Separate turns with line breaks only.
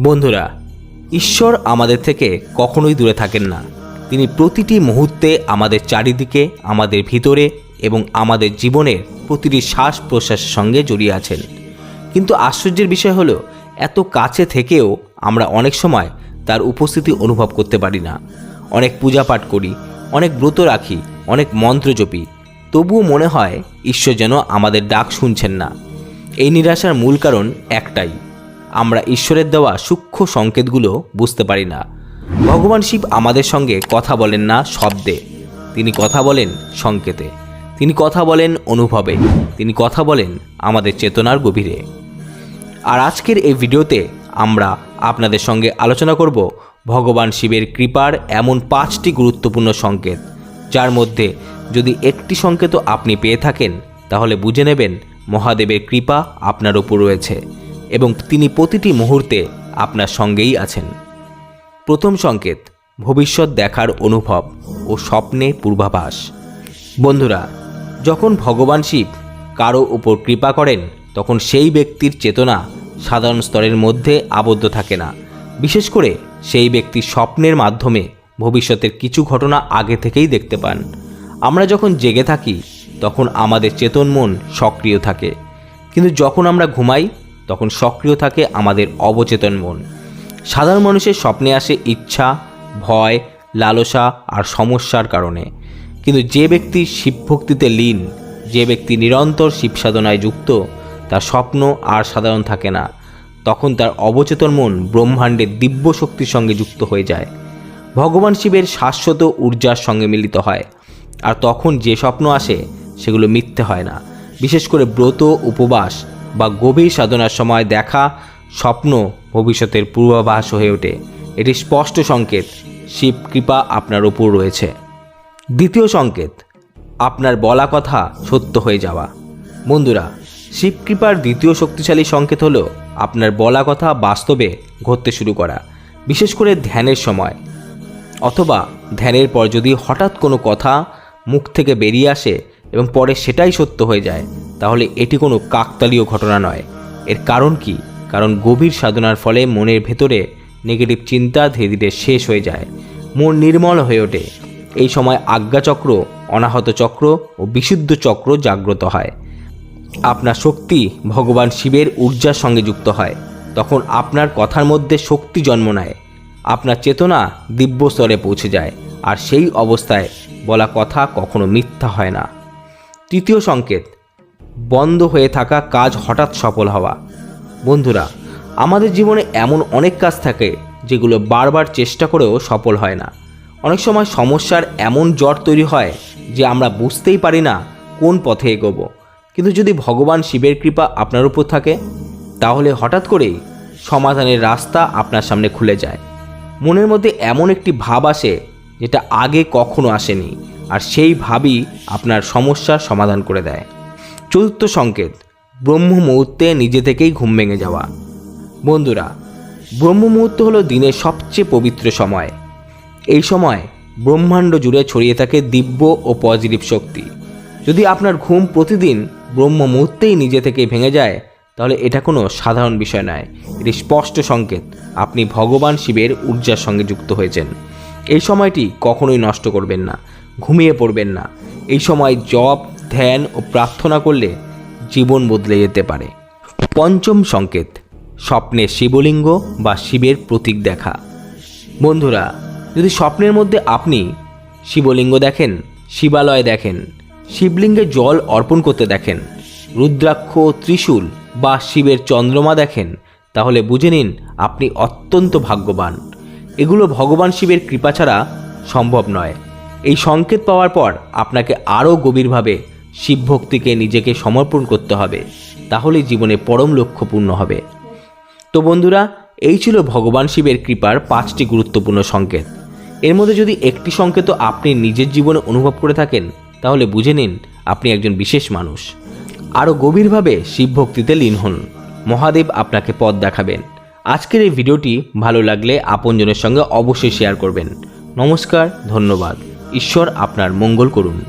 বন্ধুরা, ঈশ্বর আমাদের থেকে কখনোই দূরে থাকেন না। তিনি প্রতিটি মুহূর্তে আমাদের চারিদিকে, আমাদের ভিতরে এবং আমাদের জীবনের প্রতিটি শ্বাস প্রশ্বাসের সঙ্গে জড়িয়ে আছেন। কিন্তু আশ্চর্যের বিষয় হলো, এত কাছে থেকেও আমরা অনেক সময় তার উপস্থিতি অনুভব করতে পারি না। অনেক পূজা পাঠ করি, অনেক ব্রত রাখি, অনেক মন্ত্র জপি। তবুও মনে হয় ঈশ্বর যেন আমাদের ডাক শুনছেন না। এই নিরাশার মূল কারণ একটাই আমরা ঈশ্বরের দেওয়া সূক্ষ্ম সংকেতগুলো বুঝতে পারি না। ভগবান শিব আমাদের সঙ্গে কথা বলেন না শব্দে। তিনি কথা বলেন সংকেতে। তিনি কথা বলেন অনুভবে। তিনি কথা বলেন আমাদের চেতনার গভীরে। আর আজকের এই ভিডিওতে আমরা আপনাদের সঙ্গে আলোচনা করব ভগবান শিবের কৃপার এমন পাঁচটি গুরুত্বপূর্ণ সংকেত, যার মধ্যে যদি একটি সংকেতও আপনি পেয়ে থাকেন, তাহলে বুঝে নেবেন মহাদেবের কৃপা আপনার ওপর রয়েছে। এবং তিনি প্রতিটি মুহূর্তে আপনার সঙ্গেই আছেন। প্রথম সংকেত, ভবিষ্যৎ দেখার অনুভব ও স্বপ্নে পূর্বাভাস। বন্ধুরা, যখন ভগবান শিব কারও উপর কৃপা করেন, তখন সেই ব্যক্তির চেতনা সাধারণ স্তরের মধ্যে আবদ্ধ থাকে না। বিশেষ করে সেই ব্যক্তি স্বপ্নের মাধ্যমে ভবিষ্যতের কিছু ঘটনা আগে থেকেই দেখতে পান। আমরা যখন জেগে থাকি, তখন আমাদের চেতন মন সক্রিয় থাকে। কিন্তু যখন আমরা ঘুমাই তখন সক্রিয় থাকে আমাদের অবচেতন মন। সাধারণ মানুষের স্বপ্নে আসে ইচ্ছা, ভয়, লালসা আর সমস্যার কারণে। কিন্তু যে ব্যক্তি শিবভক্তিতে লীন, যে ব্যক্তি নিরন্তর শিব সাধনায় যুক্ত, তার স্বপ্ন আর সাধারণ থাকে না। তখন তার অবচেতন মন ব্রহ্মাণ্ডের দিব্য শক্তির সঙ্গে যুক্ত হয়ে যায়। ভগবান শিবের শাশ্বত ঊর্জার সঙ্গে মিলিত হয়। আর তখন যে স্বপ্ন আসে, সেগুলো মিথ্যে হয় না। বিশেষ করে ব্রত, উপবাস বা গভীর সাধনার সময় দেখা স্বপ্ন ভবিষ্যতের পূর্বাভাস হয়ে ওঠে। এটি স্পষ্ট সংকেত, শিব কৃপা আপনার ওপর রয়েছে। দ্বিতীয় সংকেত, আপনার বলা কথা সত্য হয়ে যাওয়া। বন্ধুরা, শিব কৃপার দ্বিতীয় শক্তিশালী সংকেত হলো আপনার বলা কথা বাস্তবে ঘটতে শুরু করা, বিশেষ করে ধ্যানের সময়। অথবা ধ্যানের পর যদি হঠাৎ কোনো কথা মুখ থেকে বেরিয়ে আসে এবং পরে সেটাই সত্য হয়ে যায় তাহলে এটি কোনো কাকতালীয় ঘটনা নয়। এর কারণ কি? কারণ গভীর সাধনার ফলে মনের ভেতরে নেগেটিভ চিন্তা ধীরে ধীরে শেষ হয়ে যায়। মন নির্মল হয়ে ওঠে। এই সময় আজ্ঞাচক্র, অনাহত চক্র ও বিশুদ্ধ চক্র জাগ্রত হয়। আপনার শক্তি ভগবান শিবের ঊর্জার সঙ্গে যুক্ত হয়। তখন আপনার কথার মধ্যে শক্তি জন্ম নেয়। আপনার চেতনা দিব্য স্তরে পৌঁছে যায়। আর সেই অবস্থায় বলা কথা কখনো মিথ্যা হয় না। তৃতীয় সংকেত বন্ধ হয়ে থাকা কাজ হঠাৎ সফল হওয়া। বন্ধুরা, আমাদের জীবনে এমন অনেক কাজ থাকে যেগুলো বারবার চেষ্টা করেও সফল হয় না। অনেক সময় সমস্যার এমন জট তৈরি হয় যে আমরা বুঝতেই পারি না কোন পথে এগোবো। কিন্তু যদি ভগবান শিবের কৃপা আপনার উপর থাকে, তাহলে হঠাৎ করেই সমাধানের রাস্তা আপনার সামনে খুলে যায়। মনের মধ্যে এমন একটি ভাব আসে যেটা আগে কখনো আসেনি, আর সেই ভাবই আপনার সমস্যার সমাধান করে দেয়। চতুর্থ সংকেত ব্রহ্ম মুহূর্তে নিজে থেকেই ঘুম ভেঙে যাওয়া। বন্ধুরা ব্রহ্ম মুহূর্ত হলো দিনের সবচেয়ে পবিত্র সময়। এই সময় ব্রহ্মাণ্ড জুড়ে ছড়িয়ে থাকে দিব্য ও পজিটিভ শক্তি। যদি আপনার ঘুম প্রতিদিন ব্রহ্ম মুহূর্তেই নিজে থেকে ভেঙে যায়, তাহলে এটা কোনো সাধারণ বিষয় নয়। এটি স্পষ্ট সংকেত, আপনি ভগবান শিবের ঊর্জার সঙ্গে যুক্ত হয়েছেন। এই সময়টি কখনোই নষ্ট করবেন না, ঘুমিয়ে পড়বেন না। এই সময় জপ ধ্যান ও প্রার্থনা করলে জীবন বদলে যেতে পারে। পঞ্চম সংকেত, স্বপ্নে শিবলিঙ্গ বা শিবের প্রতীক দেখা। বন্ধুরা, যদি স্বপ্নের মধ্যে আপনি শিবলিঙ্গ দেখেন, শিবালয় দেখেন, শিবলিঙ্গে জল অর্পণ করতে দেখেন, রুদ্রাক্ষ, ত্রিশূল বা শিবের চন্দ্রমা দেখেন, তাহলে বুঝে নিন আপনি অত্যন্ত ভাগ্যবান। এগুলো ভগবান শিবের কৃপা ছাড়া সম্ভব নয়। এই সংকেত পাওয়ার পর আপনাকে আরও গভীরভাবে শিব ভক্তিকে নিজেকে সমর্পণ করতে হবে তাহলে জীবনে পরম লক্ষ্য পূর্ণ হবে। তো বন্ধুরা, এই ছিল ভগবান শিবের কৃপার পাঁচটি গুরুত্বপূর্ণ সংকেত। এর মধ্যে যদি একটি সংকেত আপনি নিজের জীবনে অনুভব করে থাকেন, তাহলে বুঝে নিন আপনি একজন বিশেষ মানুষ। আরও গভীরভাবে শিব ভক্তিতে লীন হন। মহাদেব আপনাকে পথ দেখাবেন। আজকের এই ভিডিওটি ভালো লাগলে আপনজনের সঙ্গে অবশ্যই শেয়ার করবেন। নমস্কার, ধন্যবাদ। ঈশ্বর আপনার মঙ্গল করুন।